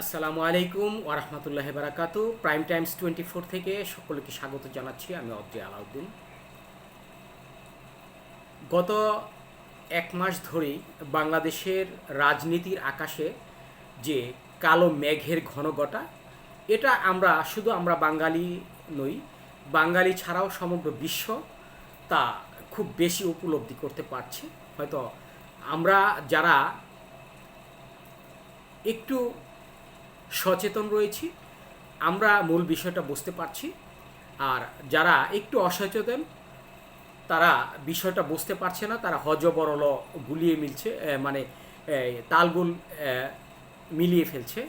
আসসালামু আলাইকুম ওরহমতুল্লাহ বারাকাতু। প্রাইম টাইমস টোয়েন্টি ফোর থেকে সকলকে স্বাগত জানাচ্ছি, আমি অদ্রে আলাউদ্দিন। গত এক মাস ধরেই বাংলাদেশের রাজনীতির আকাশে যে কালো মেঘের ঘনঘটা, এটা আমরা, শুধু আমরা বাঙালি নই, বাঙালি ছাড়াও সমগ্র বিশ্ব তা খুব বেশি উপলব্ধি করতে পারছে। হয়তো আমরা যারা একটু সচেতন রয়েছি। আমরা মূল বিষয়টা বুঝতে পারছি। আর যারা একটু অসচেতন, তারা বিষয়টা বুঝতে পারছে না, তারা হজবরল গুলিয়ে মিলছে মানে তালগুল মিলিয়ে ফেলছে।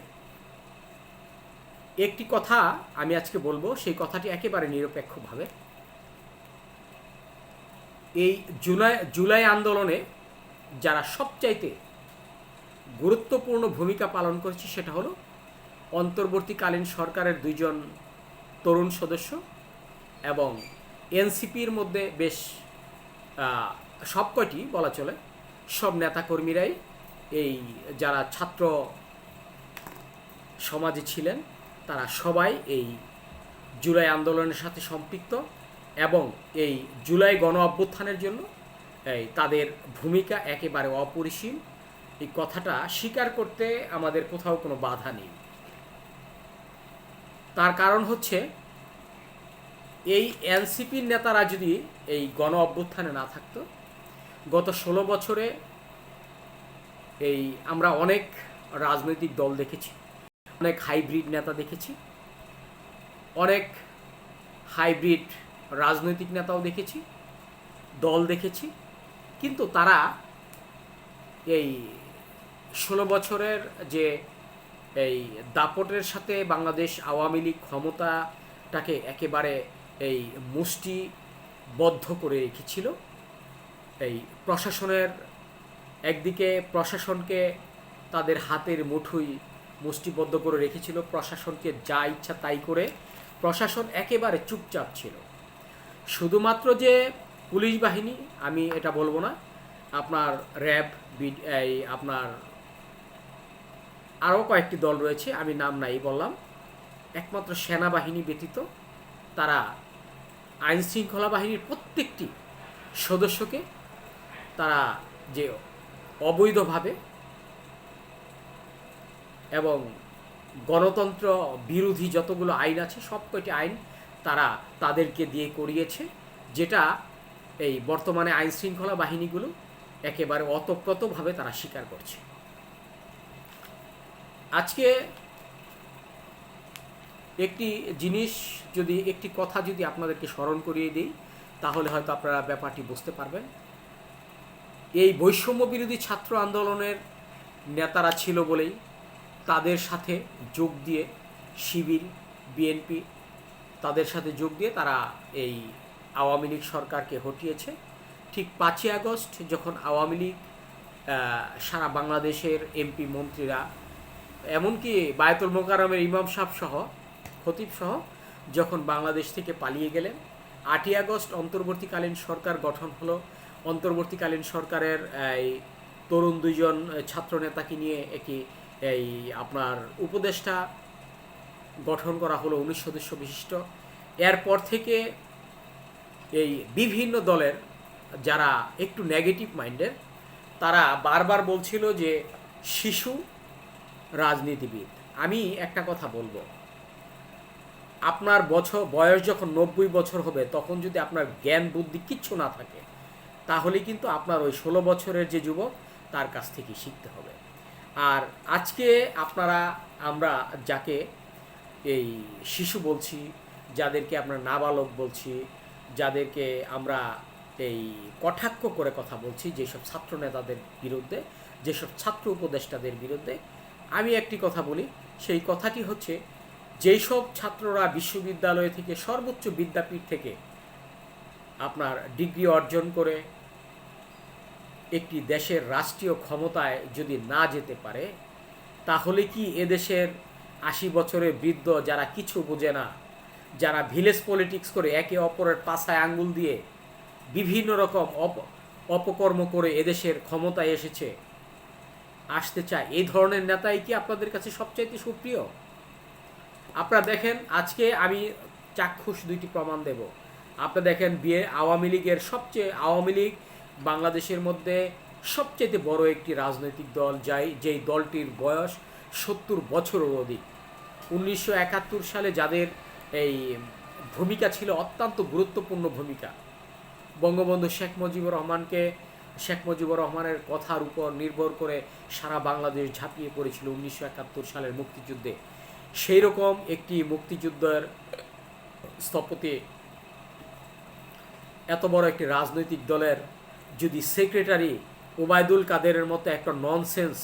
একটি কথা আমি আজকে বলব, সেই কথাটি একেবারে নিরপেক্ষভাবে। এই জুলাই জুলাই আন্দোলনে যারা সবচাইতে গুরুত্বপূর্ণ ভূমিকা পালন করছে, সেটা হলো অন্তর্বর্তীকালীন সরকারের দুইজন তরুণ সদস্য এবং এনসিপির মধ্যে বেশ সবকটি বলা চলে, সব নেতাকর্মীরাই এই যারা ছাত্র সমাজে ছিলেন, তারা সবাই এই জুলাই আন্দোলনের সাথে সম্পৃক্ত এবং এই জুলাই গণ অভ্যুত্থানের জন্য এই তাদের ভূমিকা একেবারে অপরিসীম। এই কথাটা স্বীকার করতে আমাদের কোথাও কোনো বাধা নেই। তার কারণ হচ্ছে, এই এনসিপির নেতারা যদি এই গণ অভ্যুত্থানে না থাকতো, গত ষোলো বছরে এই আমরা অনেক রাজনৈতিক দল দেখেছি, অনেক হাইব্রিড নেতা দেখেছি, অনেক হাইব্রিড রাজনৈতিক নেতাও দেখেছি, দল দেখেছি, কিন্তু তারা এই ষোলো বছরের যে এই দাপটের সাথে বাংলাদেশ আওয়ামী লীগ ক্ষমতাটাকে একেবারে এই মুষ্টিবদ্ধ করে রেখেছিল। এই প্রশাসনের একদিকে প্রশাসনকে তাদের হাতের মুঠুই মুষ্টিবদ্ধ করে রেখেছিল, প্রশাসনকে যা ইচ্ছা তাই করে। প্রশাসন একেবারে চুপচাপ ছিল। শুধুমাত্র যে পুলিশ বাহিনী, আমি এটা বলব না, আপনার র্যাব এই আপনার আরও কয়েকটি দল রয়েছে, আমি নাম নাই বললাম। একমাত্র সেনাবাহিনী ব্যতীত তারা আইন শৃঙ্খলা বাহিনীর প্রত্যেকটি সদস্যকে তারা যে অবৈধভাবে এবং গণতন্ত্র বিরোধী যতগুলো আইন আছে, সব কয়টি আইন তারা তাদেরকে দিয়ে করিয়েছে, যেটা এই বর্তমানে আইন শৃঙ্খলা বাহিনীগুলো একেবারে অতপ্রতভাবে তারা স্বীকার করছে। আজকে একটি জিনিস যদি, একটি কথা যদি আপনাদেরকে স্মরণ করিয়ে দিই, তাহলে হয়তো আপনারা ব্যাপারটি বুঝতে পারবেন। এই বৈষম্য বিরোধী ছাত্র আন্দোলনের নেতারা ছিল বলেই তাদের সাথে যোগ দিয়ে শিবির, বিএনপি, তাদের সাথে যোগ দিয়ে তারা এই আওয়ামী লীগ সরকারকে হটিয়েছে। ঠিক পাঁচই আগস্ট যখন আওয়ামী লীগ সারা বাংলাদেশের এমপি মন্ত্রীরা এমনকি বায়তুল মোকারমের ইমাম সাহ সহ, খতিব সহ, যখন বাংলাদেশ থেকে পালিয়ে গেলেন, আটই আগস্ট অন্তর্বর্তীকালীন সরকার গঠন হলো। অন্তর্বর্তীকালীন সরকারের, এই তরুণ দুইজন ছাত্র নেতাকে নিয়ে একটি, এই আপনার উপদেষ্টা গঠন করা হলো উনিশ সদস্য বিশিষ্ট। এরপর থেকে এই বিভিন্ন দলের যারা একটু নেগেটিভ মাইন্ডের তারা বারবার বলছিল যে শিশু রাজনীতিবিদ। আমি একটা কথা বলব। আপনার বছর বয়স যখন নব্বই বছর হবে, তখন যদি আপনার জ্ঞান বুদ্ধি কিচ্ছু না থাকে, তাহলে কিন্তু আপনার ওই ষোলো বছরের যে যুবক, তার কাছ থেকে শিখতে হবে। আর আজকে আপনারা, আমরা যাকে এই শিশু বলছি, যাদেরকে আমরা নাবালক বলছি, যাদেরকে আমরা এই কটাক্ষ করে কথা বলছি, যেসব ছাত্র নেতাদের বিরুদ্ধে, যেসব ছাত্র উপদেষ্টাদের বিরুদ্ধে আমি একটি কথা বলি, সেই কথাটি হচ্ছে, যেই সব ছাত্ররা বিশ্ববিদ্যালয় থেকে সর্বোচ্চ বিদ্যাপীঠ থেকে আপনার ডিগ্রি অর্জন করে একটি দেশের রাষ্ট্রীয় ক্ষমতায় যদি না যেতে পারে, তাহলে কি এদেশের আশি বছরের বৃদ্ধ যারা কিছু বোঝে না, যারা ভিলেজ পলিটিক্স করে একে অপরের পাছায় আঙ্গুল দিয়ে বিভিন্ন রকম অপ, অপকর্ম করে এদেশের ক্ষমতায় এসেছে আসতে চায়। এই ধরনের নেতাই কি আপনাদের কাছে সবচাইতে সুপ্রিয়? আপনারা দেখেন, আজকে আমি চাক্ষুষ দুইটি প্রমাণ দেব। আপনারা দেখেন, বিয়ে আওয়ামী লীগের সবচেয়ে, আওয়ামী লীগ বাংলাদেশের মধ্যে সবচেয়ে বড় একটি রাজনৈতিক দল, যাই, যেই দলটির বয়স সত্তর বছরের অধিক। উনিশশো একাত্তর সালে যাদের এই ভূমিকা ছিল অত্যন্ত গুরুত্বপূর্ণ ভূমিকা, বঙ্গবন্ধু শেখ মুজিবুর রহমানকে শেখ মুজিবুর রহমানের কথার উপর নির্ভর করে সারা বাংলাদেশ ঝাঁপিয়ে পড়েছিল উনিশশো একাত্তর সালের মুক্তিযুদ্ধে। সেই রকম একটি মুক্তিযুদ্ধের স্থপতি, এত বড় একটি রাজনৈতিক দলের যদি সেক্রেটারি ওবায়দুল কাদেরের মতো একটা ননসেন্স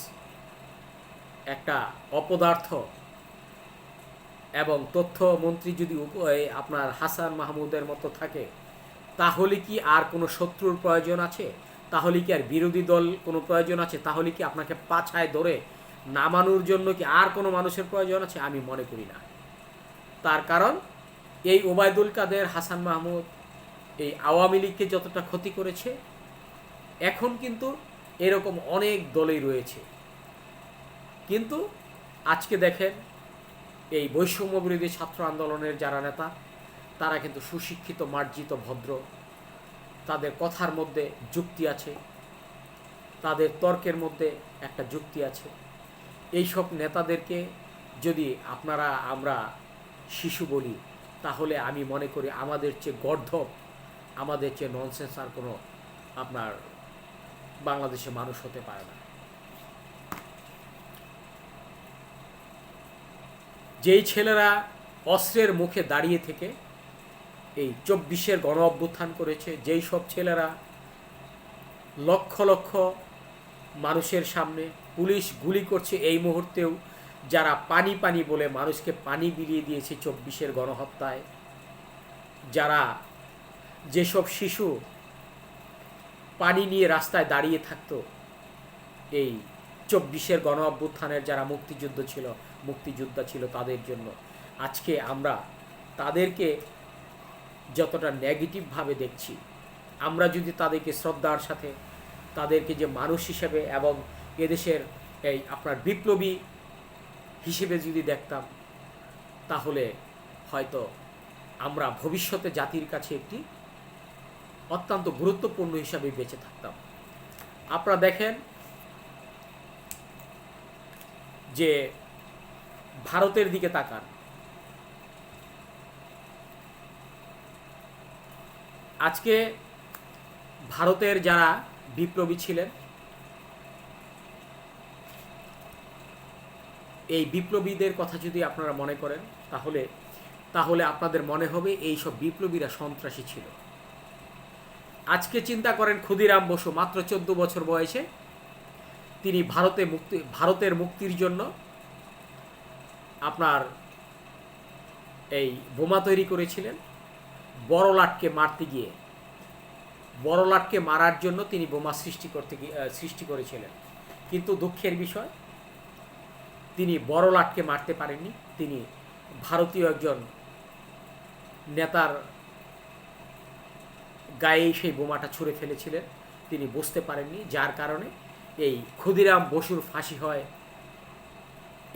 একটা অপদার্থ এবং তথ্যমন্ত্রী যদি আপনার হাসান মাহমুদের মতো থাকে, তাহলে কি আর কোনো শত্রুর প্রয়োজন আছে? তাহলে কি আর বিরোধী দল কোনো প্রয়োজন আছে? তাহলে কি আপনাকে পাছায় ধরে নামানোর জন্য কি আর কোনো মানুষের প্রয়োজন আছে? আমি মনে করি না। তার কারণ, এই ওবায়দুল কাদের, হাসান মাহমুদ, এই আওয়ামী লীগকে যতটা ক্ষতি করেছে, এখন কিন্তু এরকম অনেক দলই রয়েছে। কিন্তু আজকে দেখেন, এই বৈষম্য বিরোধী ছাত্র আন্দোলনের যারা নেতা, তারা কিন্তু সুশিক্ষিত, মার্জিত, ভদ্র তাদের কথার মধ্যে যুক্তি আছে, তাদের তর্কের মধ্যে একটা যুক্তি আছে। এই সব নেতাদেরকে যদি আপনারা আমরা শিশু বলি, তাহলে আমি মনে করি আমাদের চেয়ে গর্ধব, আমাদের চেয়ে ননসেন্স আর কোনো আপনার বাংলাদেশে মানুষ হতে পারে না। যেই ছেলেরা অস্ত্রের মুখে দাঁড়িয়ে থেকে এই চব্বিশের গণ অভ্যুত্থান করেছে, যেই সব ছেলেরা লক্ষ লক্ষ মানুষের সামনে পুলিশ গুলি করছে, এই মুহূর্তেও যারা পানি পানি বলে মানুষকে পানি বিলিয়ে দিয়েছে চব্বিশের গণহত্যায়, যারা যেসব শিশু পানি নিয়ে রাস্তায় দাঁড়িয়ে থাকতো, এই চব্বিশের গণ অভ্যুত্থানের যারা মুক্তিযুদ্ধ ছিল, মুক্তিযোদ্ধা ছিল তাদের জন্য। আজকে আমরা তাদেরকে যতটা নেগেটিভভাবে দেখছি। আমরা যদি তাদেরকে শ্রদ্ধার সাথে, তাদেরকে যে মানুষ হিসেবে এবং এদেশের এই আপনার বিপ্লবী হিসেবে যদি দেখতাম, তাহলে হয়তো আমরা ভবিষ্যতে জাতির কাছে একটি অত্যন্ত গুরুত্বপূর্ণ হিসাবে বেঁচে থাকতাম। আপনারা দেখেন যে ভারতের দিকে তাকান। আজকে ভারতের যারা বিপ্লবী ছিলেন, এই বিপ্লবীদের কথা যদি আপনারা মনে করেন, তাহলে তাহলে আপনাদের মনে হবে এই সব বিপ্লবীরা সন্ত্রাসী ছিল। আজকে চিন্তা করেন ক্ষুদিরাম বসু, মাত্র চোদ্দ বছর বয়সে, তিনি ভারতে মুক্তি, ভারতের মুক্তির জন্য আপনার এই বোমা তৈরি করেছিলেন। বড়লাটকে মারতে গিয়ে বড়লাটকে মারার জন্য তিনি বোমা সৃষ্টি করতে সৃষ্টি করেছিলেন। কিন্তু দুঃখের বিষয়, তিনি বড়লাটকে মারতে পারেননি। তিনি ভারতীয় একজন নেতার গায়ে সেই বোমাটা ছুঁড়ে ফেলেছিলেন। তিনি বুঝতে পারেননি যার কারণে এই ক্ষুদিরাম বসুর ফাঁসি হয়।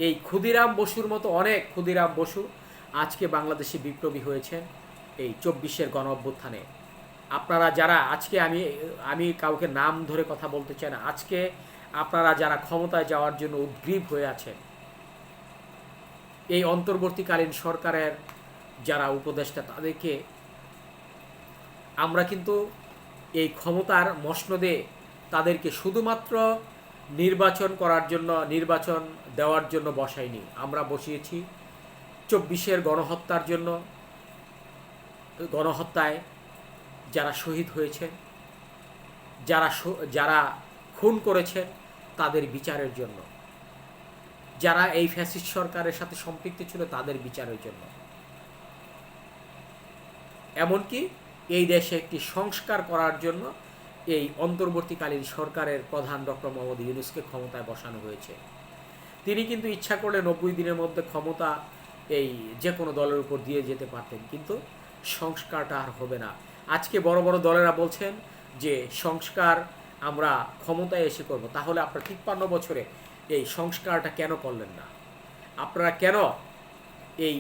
এই ক্ষুদিরাম বসুর মতো অনেক ক্ষুদিরাম বসু আজকে বাংলাদেশে বিপ্লবী হয়েছেন। এই চব্বিশের গণ অভ্যুত্থানে। আপনারা যারা, আজকে আমি আমি কাউকে নাম ধরে কথা বলতে চাই না, আজকে আপনারা যারা ক্ষমতায় যাওয়ার জন্য উদ্গ্রীব হয়ে আছেন, এই অন্তর্বর্তীকালীন সরকারের যারা উপদেষ্টা, তাদেরকে আমরা কিন্তু এই ক্ষমতার মসনদে তাদেরকে শুধুমাত্র নির্বাচন করার জন্য, নির্বাচন দেওয়ার জন্য বসাইনি। আমরা বসিয়েছি চব্বিশের গণহত্যার জন্য গণহত্যায় যারা শহীদ হয়েছেন যারা যারা খুন করেছেন তাদের বিচারের জন্য। যারা এই ফ্যাসিস্ট সরকারের সাথে সম্পৃক্ত ছিল তাদের বিচারের জন্য। এমনকি এই দেশে একটি সংস্কার করার জন্য এই অন্তর্বর্তীকালীন সরকারের প্রধান ডক্টর মোহাম্মদ ইউনুসকে ক্ষমতায় বসানো হয়েছে। তিনি কিন্তু ইচ্ছা করলে নব্বই দিনের মধ্যে ক্ষমতা এই যে কোনো দলের উপর দিয়ে যেতে পারতেন, কিন্তু সংস্কারটা আর হবে না। আজকে বড় বড় দলেরা বলছেন যে সংস্কার আমরা ক্ষমতায় এসে করব। তাহলে আপনারা তিপ্পান্ন বছরে এই সংস্কারটা কেন করলেন না? আপনারা কেন এই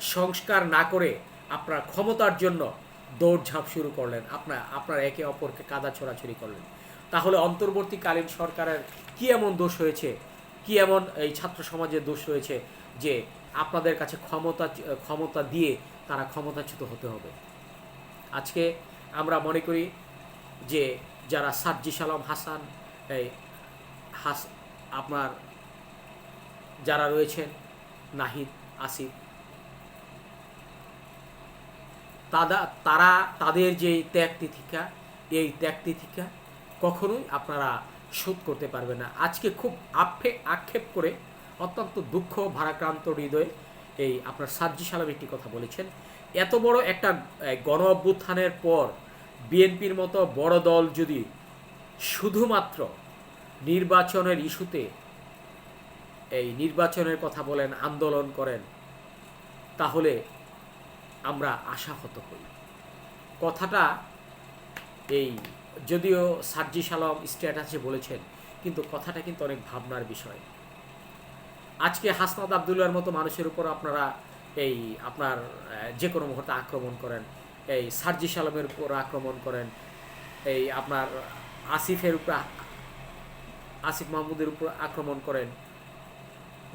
সংস্কার না করে আপনার ক্ষমতার জন্য দৌড়ঝাঁপ শুরু করলেন? আপনার আপনারা একে অপরকে কাদা ছোড়াছড়ি করলেন। তাহলে অন্তর্বর্তীকালীন সরকারের কি এমন দোষ হয়েছে? কি এমন এই ছাত্র সমাজের দোষ রয়েছে যে আপনাদের কাছে ক্ষমতা ক্ষমতা দিয়ে তারা ক্ষমতাচ্যুত হতে হবে। আজকে আমরা মনে করি যে যারা সাজ্জি সালাম হাসান, এই হাস আপনার যারা রয়েছেন, নাহিদ, আসিফ তারা তারা তাদের যে ত্যাগ তিথিকা, এই ত্যাগ তিথিকা কখনোই আপনারা শোধ করতে পারবেন না। আজকে খুব আক্ষেপ আক্ষেপ করে অত্যন্ত দুঃখ, ভারাক্রান্ত হৃদয়ে এই আপনার সাজ্জি সালাম একটি কথা বলেছেন। এত বড় একটা গণ অভ্যুত্থানের পর বিএনপির মতো বড় দল যদি শুধুমাত্র নির্বাচনের ইস্যুতে এই নির্বাচনের কথা বলেন, আন্দোলন করেন, তাহলে আমরা আশাহত হই। কথাটা এই যদিও সার্জি সালাম স্ট্যাটাসে বলেছেন, কিন্তু কথাটা কিন্তু অনেক ভাবনার বিষয়। আজকে হাসনাদ আবদুল্লার মতো মানুষের উপর আপনারা এই আপনার যে কোনো মুহূর্তে আক্রমণ করেন, এই সার্জি সালামের উপর আক্রমণ করেন, এই আপনার আসিফের উপর আসিফ মাহমুদের উপর আক্রমণ করেন,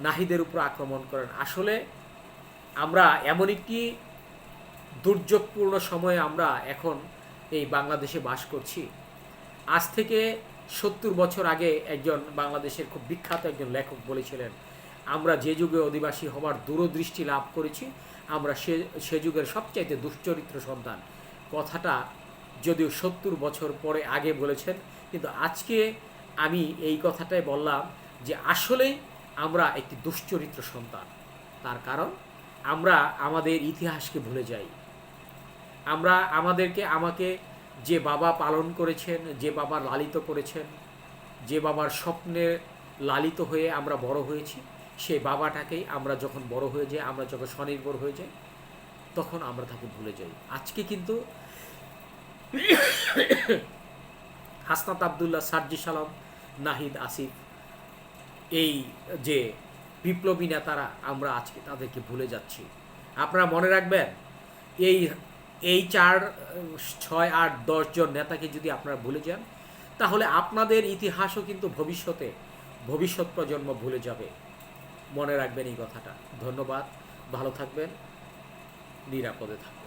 নাহিদের উপর আক্রমণ করেন। আসলে আমরা এমন একটি দুর্যোগপূর্ণ সময়ে আমরা এখন এই বাংলাদেশে বাস করছি। আজ থেকে সত্তর বছর আগে একজন বাংলাদেশের খুব বিখ্যাত একজন লেখক বলেছিলেন আমরা যে যুগে অধিবাসী হবার দূরদৃষ্টি লাভ করেছি, আমরা সে সে যুগের সবচাইতে দুশ্চরিত্র সন্তান। কথাটা যদিও সত্তর বছর পরে আগে বলেছেন, কিন্তু আজকে আমি এই কথাটাই বললাম যে আসলেই আমরা একটি দুশ্চরিত্র সন্তান। তার কারণ, আমরা আমাদের ইতিহাসকে ভুলে যাই। আমরা আমাদেরকে, আমাকে যে বাবা পালন করেছেন, যে বাবা লালিত করেছেন, যে বাবার স্বপ্নে লালিত হয়ে আমরা বড় হয়েছি সেই বাবাটাকেই আমরা যখন বড় হয়ে যাই, আমরা যখন স্বনির্ভর হয়ে যাই, তখন আমরা তাকে ভুলে যাই। আজকে কিন্তু হাসনাত আবদুল্লাহ, সার্জি সালাম, নাহিদ আসিফ, এই যে বিপ্লবী নেতারা, আমরা আজকে তাদেরকে ভুলে যাচ্ছি। আপনারা মনে রাখবেন, এই এই চার, ছয়, আট, দশ জন নেতাকে যদি আপনারা ভুলে যান, তাহলে আপনাদের ইতিহাসও কিন্তু ভবিষ্যতে, ভবিষ্যৎ প্রজন্ম ভুলে যাবে। মনে রাখবেন এই কথাটা। ধন্যবাদ। ভালো থাকবেন। নিরাপদে থাকবেন